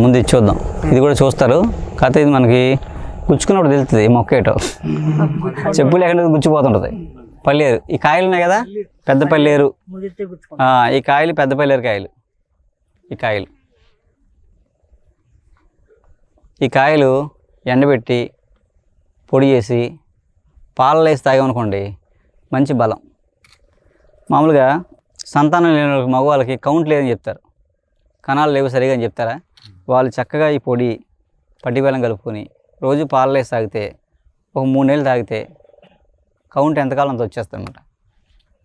ముందు ఇది చూద్దాం. ఇది కూడా చూస్తారు. కాకపోతే ఇది మనకి గుచ్చుకున్నప్పుడు తెలుస్తుంది ఈ మొక్క ఏటో చెప్పు లేకుండా గుచ్చిపోతుంటుంది. పల్లేరు ఈ కాయలు ఉన్నాయి కదా పెద్ద పల్లేరు ఈ కాయలు పెద్ద పల్లేరు కాయలు. ఈ కాయలు. ఈ కాయలు ఎండబెట్టి పొడి చేసి పాలలో వేసి తాగామనుకోండి మంచి బలం. మామూలుగా సంతానం లేని వాళ్ళకి మగవాళ్ళకి కౌంట్ లేదని చెప్తారు. కణాలు లేవు సరిగా అని చెప్తారా? వాళ్ళు చక్కగా ఈ పొడి పట్టి బెల్లం కలుపుకొని రోజు పాలలో తాగితే ఒక మూడు నెలలు తాగితే కౌంట్ ఎంతకాలం అంత వచ్చేస్తుంది అనమాట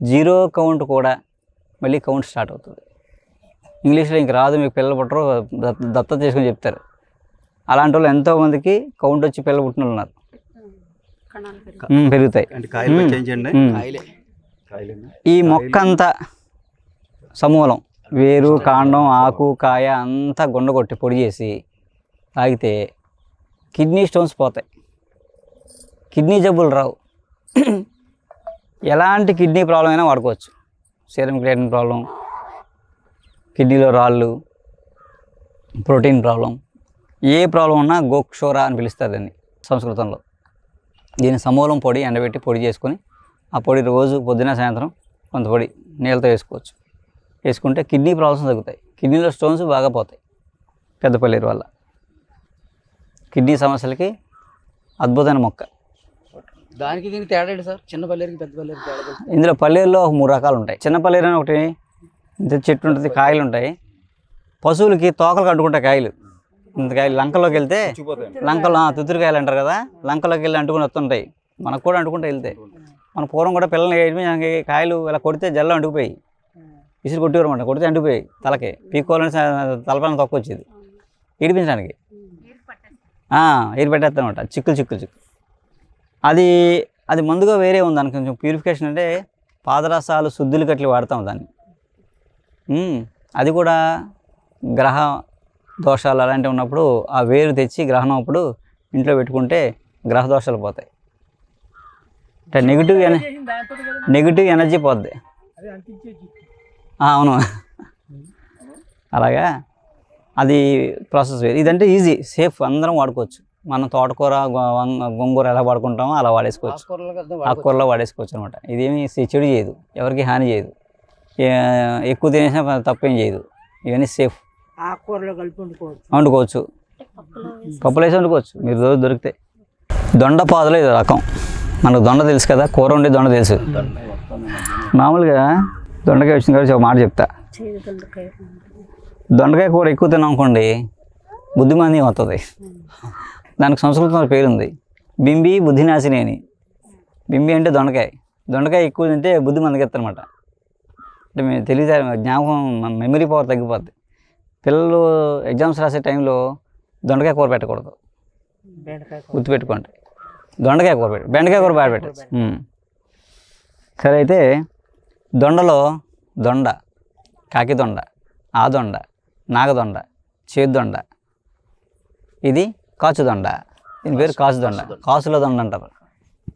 జీరో కౌంట్ కూడా మళ్ళీ కౌంట్ స్టార్ట్ అవుతుంది. ఇంగ్లీష్లో ఇంక రాదు మీకు పిల్లలు పుట్టరు దత్త- దత్తత చేసుకొని చెప్తారు. అలాంటి వాళ్ళు ఎంతోమందికి కౌంట్ వచ్చి పిల్లలు పుట్టిన వాళ్ళు ఉన్నారు పెరుగుతాయి. ఈ మొక్క అంతా సమూలం. వేరు కాండం ఆకు కాయ అంతా గుండ కొట్టి పొడి చేసి తాగితే కిడ్నీ స్టోన్స్ పోతాయి. కిడ్నీ జబ్బులు రావు. ఎలాంటి కిడ్నీ ప్రాబ్లం అయినా వాడుకోవచ్చు. సీరం క్రియేటిన్ ప్రాబ్లం కిడ్నీలో రాళ్ళు ప్రోటీన్ ప్రాబ్లం ఏ ప్రాబ్లం ఉన్నా గోక్షోర అని పిలుస్తారు దాన్ని సంస్కృతంలో. దీని సమూలం పొడి ఎండబెట్టి పొడి చేసుకొని ఆ పొడి రోజు పొద్దున సాయంత్రం కొంత పొడి నీళ్ళతో వేసుకోవచ్చు. వేసుకుంటే కిడ్నీ ప్రాబ్లమ్స్ తగ్గుతాయి. కిడ్నీలో స్టోన్స్ బాగా పోతాయి పెద్ద పల్లీరు వల్ల కిడ్నీ సమస్యలకి అద్భుతమైన మొక్క. దానికి దీనికి తేడా సార్? చిన్న పల్లెరికి పెద్ద తేడా. ఇందులో పల్లీరులో ఒక మూడు రకాలు ఉంటాయి. చిన్న పల్లీరు అని ఒకటి ఇంత చెట్టు ఉంటుంది కాయలు ఉంటాయి. పశువులకి తోకలు కట్టుకుంటాయి కాయలు. ఇంత కాయలు లంకలోకి వెళ్తే లంకలో తుత్తిరికాయలు అంటారు కదా లంకలోకి వెళ్ళి అంటుకుని వస్తుంటాయి. మనకు కూడా అంటుకుంటూ వెళ్తాయి మన పూర్వం కూడా పిల్లల్ని కాయలు ఇలా కొడితే జల్లు అంటుకుపోయి. విసిరి కొట్టేవారు కొడితే అంటుకుపోయి తలకి. పీక్కోవాలని తలపైన తక్కువ వచ్చేది. ఏడిపించడానికి. ఎయిర్ పెట్టేస్తానమాట చిక్కులు చిక్కులు చిక్కులు. అది అది ముందుగా వేరే ఉంది దానికి. కొంచెం ప్యూరిఫికేషన్ అంటే పాదరసాలు శుద్ధులు కట్లు వాడతాం దాన్ని. అది కూడా గ్రహ దోషాలు అలాంటివి ఉన్నప్పుడు ఆ వేరు తెచ్చి గ్రహణం అప్పుడు ఇంట్లో పెట్టుకుంటే గ్రహ దోషాలు పోతాయి. అంటే నెగిటివ్ ఎన నెగిటివ్ ఎనర్జీ పోద్ది. అవును. అలాగా? అది ప్రాసెస్ వేరు. ఇదంటే ఈజీ. సేఫ్. అందరం వాడుకోవచ్చు. మనం తోటకూర గోంగూర ఎలా వాడుకుంటామో అలా వాడేసుకోవచ్చు. ఆకుకూరలు వాడేసుకోవచ్చు అనమాట ఇదేమి చెడు చేయదు. ఎవరికి హాని చేయదు. ఎక్కువ తినేసినా తప్పేం చేయదు. ఇవన్నీ సేఫ్. ఆకుకూరలో కలిపి వండుకోవచ్చు. వండుకోవచ్చు. పప్పులు వేసి వండుకోవచ్చు. మీరు రోజు దొరికితే. దొండ పాదులో ఇది రకం. మనకు దొండ తెలుసు కదా? కూర ఉండే దొండ తెలుసు. మామూలుగా దొండకాయ వచ్చిన కాబట్టి ఒక మాట చెప్తా. దొండకాయ. కూర ఎక్కువ తిన్నాం అనుకోండి బుద్ధిమాంద్యం వస్తుంది దానికి సంస్కృతంలో పేరుంది బింబి బుద్ధినాశిని అని. బింబి అంటే దొండకాయ. దొండకాయ ఎక్కువ తింటే బుద్ధి మందకెత్తనమాట అంటే మేము తెలియదు జ్ఞాపకం మన మెమరీ పవర్ తగ్గిపోద్ది. పిల్లలు ఎగ్జామ్స్ రాసే టైంలో దొండకాయ కూర పెట్టకూడదు. గుర్తుపెట్టుకోండి. దొండకాయ కూర పెట్టు. బెండకాయ కూర బాగా పెట్టచ్చు. సరే అయితే దొండలో దొండ కాకి దొండ ఆ దొండ నాగదొండ చేద్దొండ ఇది కాచు దొండ దీని పేరు కాచు దొండ కాసుల దొండ అంటారు.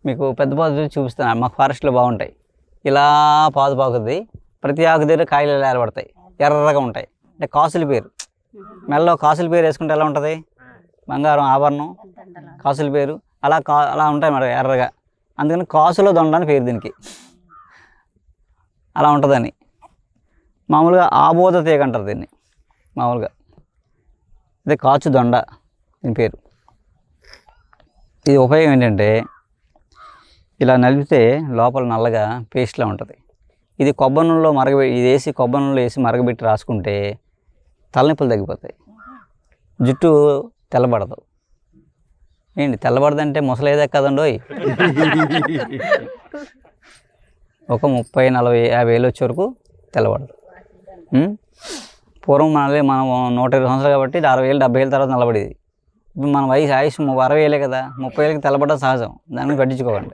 మీకు పెద్ద పాదు చూపిస్తాను. మాకు ఫారెస్ట్లో బాగుంటాయి. ఇలా పాదు పాకుద్ది ప్రతి ఆకు దగ్గర కాయలు ఇలా ఏర్పడతాయి? ఎర్రగా ఉంటాయి. అంటే కాసుల పేరు. మెల్లో కాసుల పేరు వేసుకుంటే ఎలా ఉంటుంది? బంగారం ఆభరణం కాసుల పేరు. అలా కా అలా ఉంటాయి మేడం ఎర్రగా. అందుకని కాసుల దొండ అని పేరు దీనికి. అలా ఉంటుందని. మామూలుగా ఆబోధ తీగ అంటారు దీన్ని. మామూలుగా. ఇదే కాచు దొండ దీని పేరు. ఇది ఉపయోగం ఏంటంటే ఇలా నలిపితే లోపల నల్లగా పేస్ట్లా ఉంటుంది. ఇది కొబ్బరి నూనెలో మరగబె ఇది వేసి కొబ్బరి నూనెలో వేసి మరగబెట్టి రాసుకుంటే తలనొప్పులు తగ్గిపోతాయి. జుట్టు తెల్లబడదు. ఏంటి తెల్లబడదంటే ముసలేదే కదండోయ్? ఒక ముప్పై నలభై యాభై వేలు వచ్చే వరకు తెల్లబడదు పూర్వం మనలే మనం నూట ఇరవై సంవత్సరాలు కాబట్టి అరవై ఏళ్ళు డెబ్బై ఏళ్ళ తర్వాత నిలబడేది. ఇప్పుడు మన వయసు ఆయుష్ ము- అరవై ఏళ్ళే కదా ముప్పై ఏళ్ళకి తెల్లబడడం సహజం. దాన్ని పట్టించుకోవాలి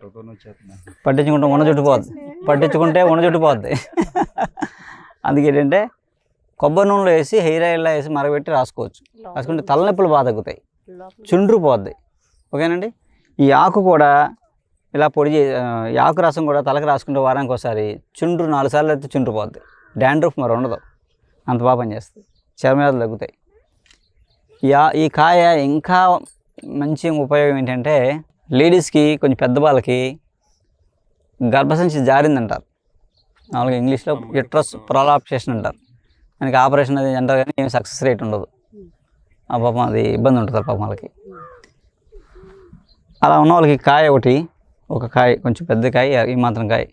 పట్టించుకుంటే ఉన్న జుట్టు పోద్ది. పట్టించుకుంటే ఉన్న జుట్టు పోద్ది. అందుకే ఏంటంటే కొబ్బరి నూనెలో వేసి హెయిర్ ఆయిల్లో వేసి మరగబెట్టి రాసుకోవచ్చు. రాసుకుంటే తలనొప్పులు బాగా తగ్గుతాయి. చుండ్రు పోద్ది. ఓకేనండి? ఈ ఆకు కూడా ఇలా పొడి ఆకు రసం కూడా తలకు రాసుకుంటే వారానికి ఒకసారి చుండ్రు నాలుగు సార్లు అయితే చుండ్రు పోద్ది డాండ్రఫ్ మరి ఉండదు. అంత బాగా పనిచేస్తుంది. చర్మవ్యాధులు తగ్గుతాయి. యా ఈ కాయ ఇంకా మంచి ఉపయోగం ఏంటంటే లేడీస్కి కొంచెం పెద్ద వాళ్ళకి గర్భసంచి జారిందంటారు. మామూలుగా ఇంగ్లీష్లో యుట్రస్ ప్రొలాప్సేషన్ అంటారు దానికి ఆపరేషన్ అది అంటారు కానీ ఏం సక్సెస్ రేట్ ఉండదు. ఆ పాపం అది ఇబ్బంది ఉంటుంది పాపం వాళ్ళకి. అలా ఉన్న వాళ్ళకి కాయ ఒకటి ఒక కాయ కొంచెం పెద్ద కాయ ఈ మాత్రం కాయ.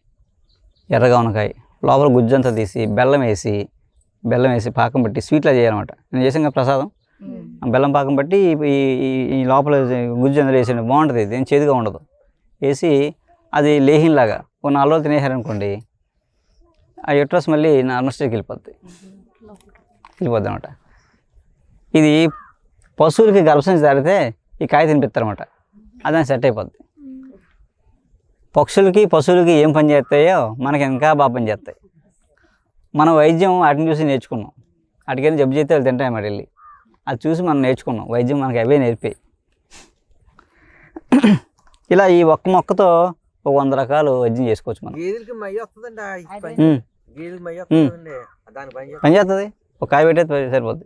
ఎర్రగా ఉన్న కాయ. లోపల గుజ్జంతా తీసి బెల్లం వేసి బెల్లం వేసి పాకం పెట్టి స్వీట్లా చేయాలన్నమాట. నేను చేసాం కదా ప్రసాదం. బెల్లం పాకం పెట్టి ఈ లోపల గుజ్జు అందులో వేసేయండి బాగుంటుంది. ఇది ఏం చేదుగా ఉండదు. వేసి అది లేహిన్లాగా ఒక నాలుగు రోజులు తినేసారనుకోండి ఆ యుట్రస్ మళ్ళీ నార్మల్ స్టేజ్కి వెళ్ళిపోద్ది. వెళ్ళిపోద్ది అనమాట ఇది పశువులకి గర్భసంచి దాడితే ఈ కాయ తినిపిస్తారన్నమాట. అదని సెట్ అయిపోద్ది. పక్షులకి పశువులకి ఏం పని చేస్తాయో మనకి ఇంకా బాగా పని చేస్తాయి. మన వైద్యం వాటిని చూసి నేర్చుకున్నాం. వాటికైనా జబ్బు చేస్తే వాళ్ళు తింటాయి మరి వెళ్ళి. అది చూసి మనం నేర్చుకున్నాం. వైద్యం మనకి అవే నేర్పాయి. ఇలా ఈ ఒక్క మొక్కతో ఒక వంద రకాలు వైద్యం చేసుకోవచ్చు మనం. పని. చేస్తుంది. పని చేస్తుంది? ఒక కాయ పెట్టేది సరిపోద్ది.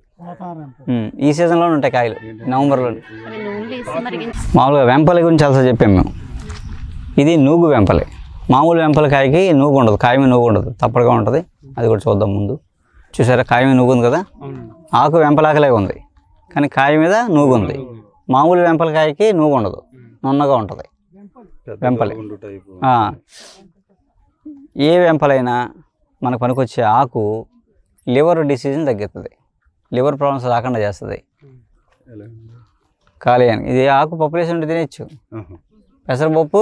ఈ సీజన్లో ఉంటాయి కాయలు. నవంబర్లో మామూలుగా వెంపలి గురించి చాలా చెప్పాము మేము. ఇది నూగు వెంపలి. మామూలు వెంపల కాయకి నూగు ఉండదు కాయ మీద నూగు ఉండదు తప్పడుగా ఉంటుంది. అది కూడా చూద్దాం ముందు. చూసారా కాయ మీద నూగు ఉంది కదా ఆకు వెంపలాకలే ఉంది. కానీ కాయ మీద నూగు ఉంది మామూలు వెంపల కాయకి నూగు ఉండదు నున్నగా ఉంటుంది. వెంపలి. ఏ వెంపలైనా మనకు పనికొచ్చే ఆకు లివర్ డిసీజ్ని తగ్గిస్తుంది లివర్ ప్రాబ్లమ్స్ రాకుండా చేస్తుంది. కాలేయానికి ఇది ఆకు పప్పులేసి ఉండి తినచ్చు పెసరపప్పు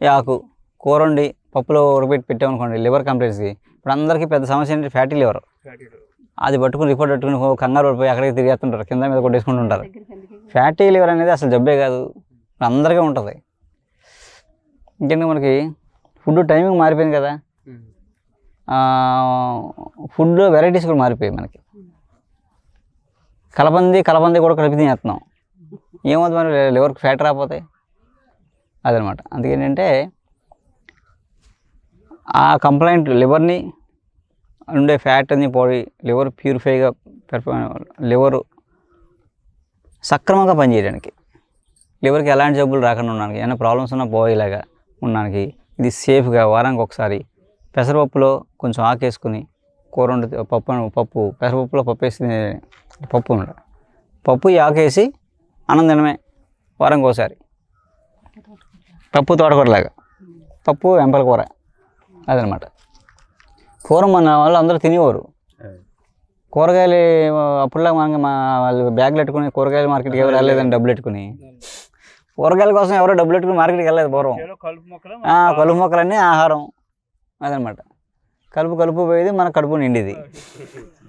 ఆకు కూర వండి పప్పులో ఉడకబెట్టి పెట్టామనుకోండి లివర్ కంప్లైంట్స్కి ఇప్పుడు అందరికీ పెద్ద సమస్య ఏంటి ఫ్యాటీ లివర్. అది పట్టుకుని రిపోర్ట్ పట్టుకుని కంగారు పడిపోయి అక్కడికి తిరిగేస్తుంటారు కింద మీద కొట్టేసుకుంటూ ఉంటారు. ఫ్యాటీ లివర్ అనేది అసలు జబ్బే కాదు. ఇప్పుడు అందరికీ ఉంటుంది. ఇంకేంటి మనకి ఫుడ్ టైమింగ్ మారిపోయింది కదా. ఫుడ్ వెరైటీస్ కూడా మారిపోయాయి మనకి. కలబంది కలబంది కూడా కలిపి తినేస్తున్నాం. ఏమవుతుంది మరి? లివర్కి ఫ్యాట్ రాకపోతే? అదనమాట. అందుకేంటంటే ఆ కంప్లైంట్ లివర్ని ఉండే ఫ్యాట్ అని పోయి లివర్ ప్యూరిఫైగా లివర్ సక్రమంగా పనిచేయడానికి. లివర్కి ఎలాంటి జబ్బులు రాకుండా ఉండడానికి ఏమైనా ప్రాబ్లమ్స్ ఉన్నా పోయేలాగా ఉండడానికి ఇది సేఫ్గా వారానికి ఒకసారి పెసరపప్పులో కొంచెం ఆకేసుకుని కూర వండి పప్పు పప్పు పెసరపప్పులో పప్పు వేసి పప్పు ఉండ. పప్పు ఆకేసి అన్నం తినమే వారానికి ఒకసారి. పప్పు తోటకూరలాగా. పప్పు వెంపల కూర. అదనమాట. కూర మన వాళ్ళు అందరూ తినేవారు. కూరగాయలు అప్పుడులా మనకి మా వాళ్ళు బ్యాగులు పెట్టుకుని కూరగాయల మార్కెట్కి ఎవరు వెళ్ళలేదని డబ్బులు పెట్టుకుని. కూరగాయల కోసం ఎవరో డబ్బులు పెట్టుకుని మార్కెట్కి వెళ్ళలేదు పూర్వం. కలుపు మొక్కలన్నీ ఆహారం. అదనమాట. కలుపు కలుపు పోయేది మన కడుపు నిండిది.